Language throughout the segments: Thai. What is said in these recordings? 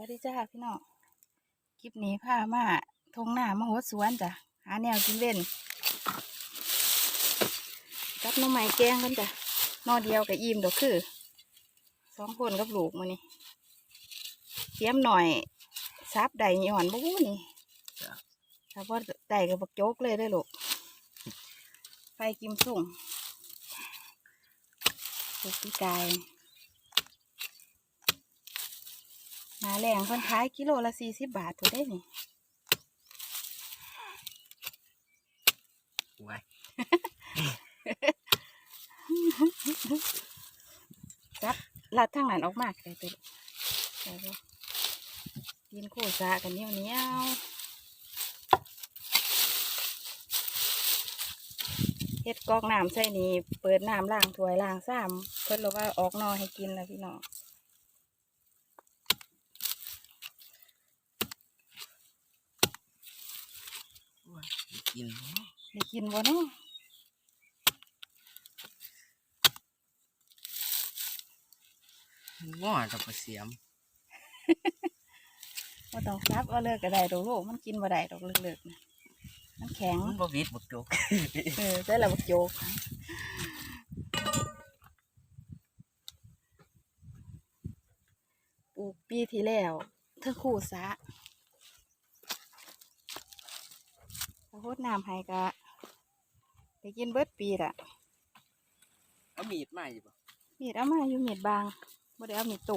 วัสดีจ้าพี่น้องคลิปนี้พามาทงหน้ามาหัวสวนจ้ะหาแนวกินเล่นกับหน้องใหม่แกงกันจ้ะหนอเดียวกับอิ่มดอกคือสองคนกับลูกมานี่เตรียมหน่อยซับใดหย่อนบุ้นี่จ้ะถ้าว่าใดกับบักโจกเลยได้อลูกไฟกิมสุ่งสุกปีกาย หนาแรงเพิ่นขายกิโลละสี่สิบบาทถูกได้นี่ไว้จับลัดทางนั้นออกมาเลยตัวใช่ปะกินโคซากันเหนียวเหนียวเฮ็ดกอกน้ำใส่นี่ เปิดน้ำล้างถ้วยล้างซ้ำเพิ่นบอกว่าออกนอให้กินแล้วพี่น้อง กินได้กินบ่เนาะง้อจะไปเสียมบ่ต้องซับเอาเลิกก็ได้ดอกลูกมันกินบ่ได้ดอกเลิกๆนะมันแข็งมันบ่วิดบ่จกเออได้แล้วบักโจกปลูกปีที่แล้วเธอคู่ซะถ้า โคตรน้ำให้กะไปกินเบิดปีละเอามีดมาอยู่บ่มีดเอามาอยู่มีดบางบ่ได้เอามีดโต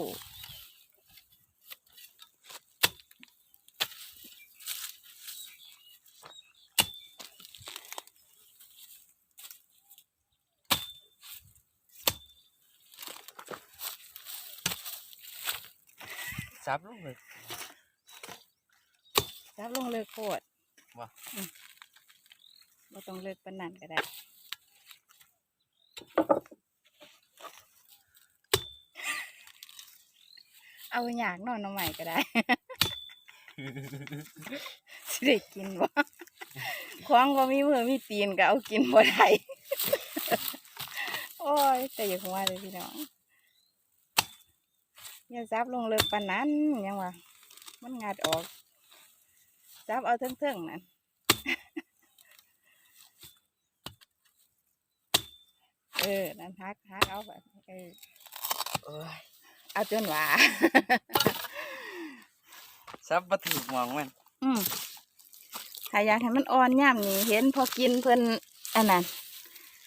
ซับลงเลยจับลงเลิกโคตรว่ะอืม บ่ต้องเลิกปนนั้นก็ได้เอาอยากนอนน้องใหม่ก็ได้สิได้กินบ่ควางบ่มีมือมีตีนก็เอากินบ่ได้โอ้ยแต่อย่าคงว่าเลยพี่น้องอย่าซับลงเลิกปานนั้นยังว่ามันงัดออกซับเอาเทิงๆนั่น เออ นั่นฮักฮักเอาแบบเออโอ้ยเอาจนหว่าซับบ่ถูกมองมัน อืมถ้าอยากให้มันอ่อนย่ำนี่เห็นพอกินเพิ่นอันนั้น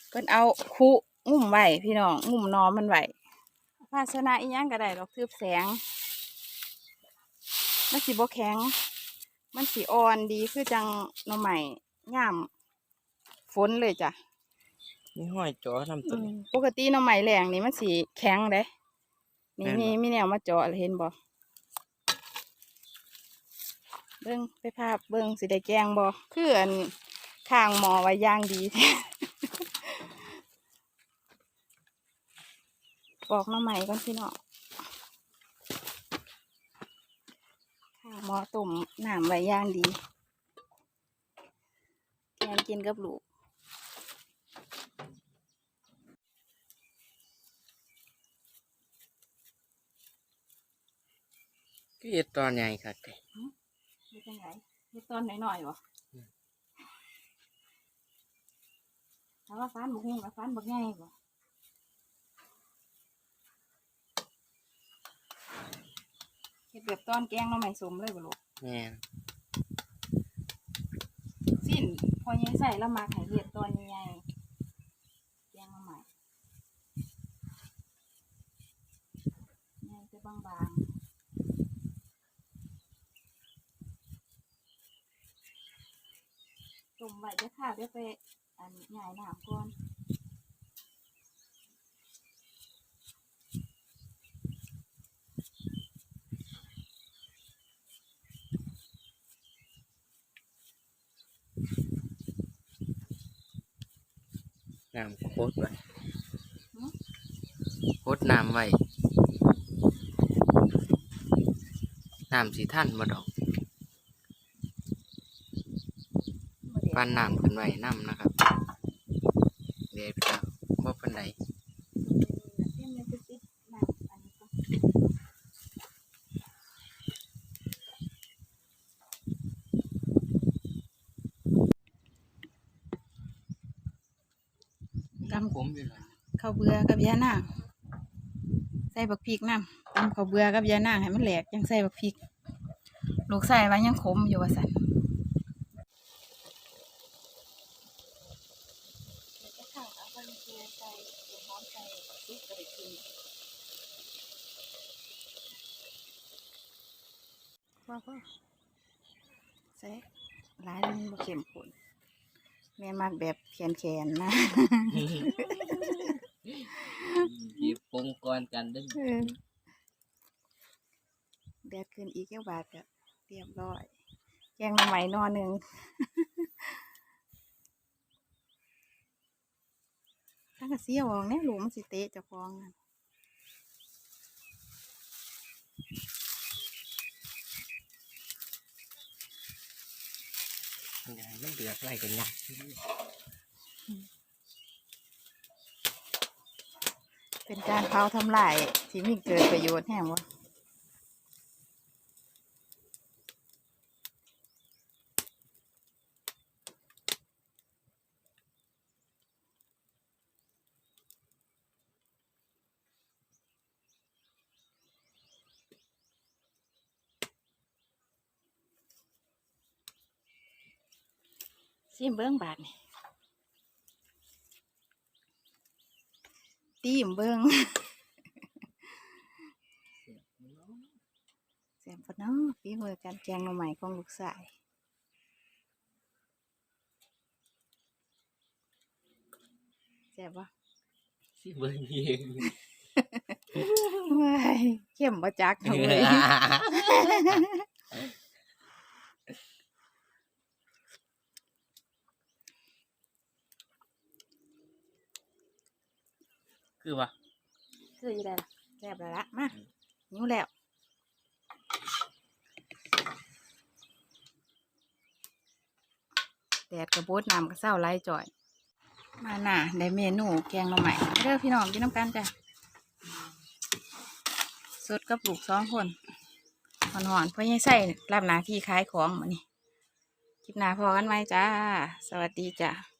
เพิ่นเอาคุงุ่มไว้พี่น้องงุ่มหนอมันไว้ภาชนะอีหยังก็ได้ดอกทืบแสง มันสีบ่แข็ง มันสีอ่อนดีคือจังหน่อใหม่ย่ำฝนเลยจ้ะ มีห้อยจอทำตัวนี้ ปกติหน่อใหม่แรงนี่มันสีแข็งเด้นี่แม่นบ่ มีมีแนวมาเจาะเลยเห็นบ่เบิ้งไปภาพเบิ้งสิได้แกงบ่คืออันข้างหมอไว้อย่างดีปอกหน่อใหม่ก่อนพี่น้องข้างหมอตุ่มน้ำไว้อย่างดีแกงกินกับลูก ก็เฮ็ดตอนใหญ่ครับเฮ็ดจังไงเฮ็ดตอนหน่อยๆบ่อืมถ้าว่าฟันบ่ฮู้กับฟันบ่ใหญ่บ่เฮ็ดแบบตอนแกงหน่อไม้สมเลยบ่ลูกแม่นสิ้นพอยังใส่แล้วมักให้เฮ็ดตอนใหญ่ๆแกงหน่อไม้ใหญ่แต่บางๆต้ มไว้เด้อค่ะเดี๋ยวไปอันใหญ่น้ำก่อนน้ำโคตรไว้โคตรน้ำไว้น้ำสีท่านบ่ดอก ปั้นน้ำขึ้นไว้น้ำนะครับเดี๋ยวพี่น้องบ่เป็นไรตำขมอยู่เลยข้าวเบื่อกับยาหน้าใส่บักพริกน้ำตำข้าวเบื่อกับยาหน้าให้มันแหลกยังใส่บักพริก ลูกใส่ไว้ยังขมอยู่ว่าสัน ว่าพ่อใส่ร้ายมันบ่เข้มข้นแม่มักแบบแขนๆนะหยิบปงกรกันเด้อเออแดดขึ้นอีกเจ้าบาทก็เรียบร้อยแกงหน่อไม้นอหนึ่ง ถ้ากระเสียวออกเนี่ยหลูกมันสิเตะเจะฟองอะมันยังไม่เดือดไรกันเนี่ยเป็นการเผาทำลายที่มีเกิดประโยชน์แห่งวะ ซิมเบิ้งบาทนี่ตีมเบิ้งแซ่บปะเนาะฝีมือการแกงหน่อไม้ของลูกสายแซ่บปะสิเบิ่งเองว้ายเข้มบ่จักเท่าเลย คือว่าคืออยู่ได้ล่ะแซ่บแล้วละมาหิวแล้วแดดกระโบดน้ำกระเซ้าไล่จ่อย มาหน่ะได้เมนูแกงหน่อไม้เด้อพี่น้องกินน้ำกันจ้ะสดกับลูกสองคนหอนหอนๆเพื่อให้ใส่รับหน้าที่ขายของมานี่คลิปหน้าพอกันไหมจ้า สวัสดีจ้ะ